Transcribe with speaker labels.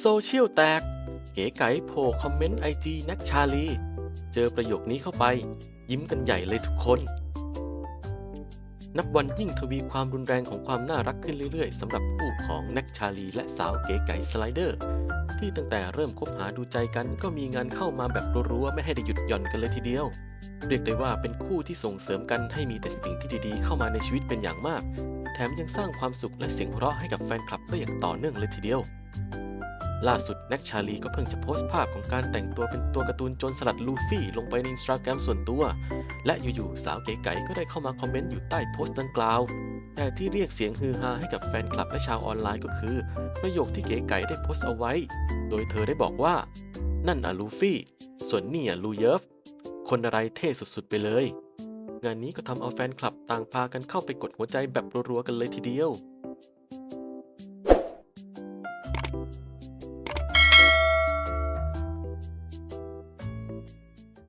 Speaker 1: โซเชียลแตก เก๋ไก๋โผล่คอมเมนต์ไอจีนักชาลี เจอประโยคนี้เข้าไป ยิ้มกันใหญ่เลยทุกคน นับวันยิ่งทวีความรุนแรงของความน่ารักขึ้นเรื่อยๆสำหรับคู่ของนักชาลีและสาวเก๋ไก๋สไลเดอร์ ที่ตั้งแต่เริ่มคบหาดูใจกันก็มีงานเข้ามาแบบรัวๆไม่ให้ได้หยุดหย่อนกันเลยทีเดียว เรียกได้ว่าเป็นคู่ที่ส่งเสริมกันให้มีแต่สิ่งที่ดีๆ เข้ามาในชีวิตเป็นอย่างมาก แถมยังสร้างความสุขและเสียงหัวเราะให้กับแฟนคลับได้อย่างต่อเนื่องเลยทีเดียว ล่าสุดแน็กชาลีก็เพิ่งจะโพสต์ภาพของการแต่งตัวเป็นตัวการ์ตูนโจรสลัดลูฟี่ลงไปในอินสตาแกรมส่วนตัว และอยู่ๆสาวเก๋ไก๋ก็ได้เข้ามาคอมเมนต์อยู่ใต้โพสต์ดังกล่าว แต่ที่เรียกเสียงฮือฮาให้กับแฟนคลับและชาวออนไลน์ก็คือ ประโยคที่เก๋ไก๋ได้โพสต์เอาไว้ โดยเธอได้บอกว่า นั่นอะลูฟี่ ส่วนนี่อะลูเยฟคนอะไรเท่สุดๆไปเลย งานนี้ก็ทำเอาแฟนคลับต่างพากันเข้าไปกดหัวใจแบบรัวๆกันเลยทีเดียว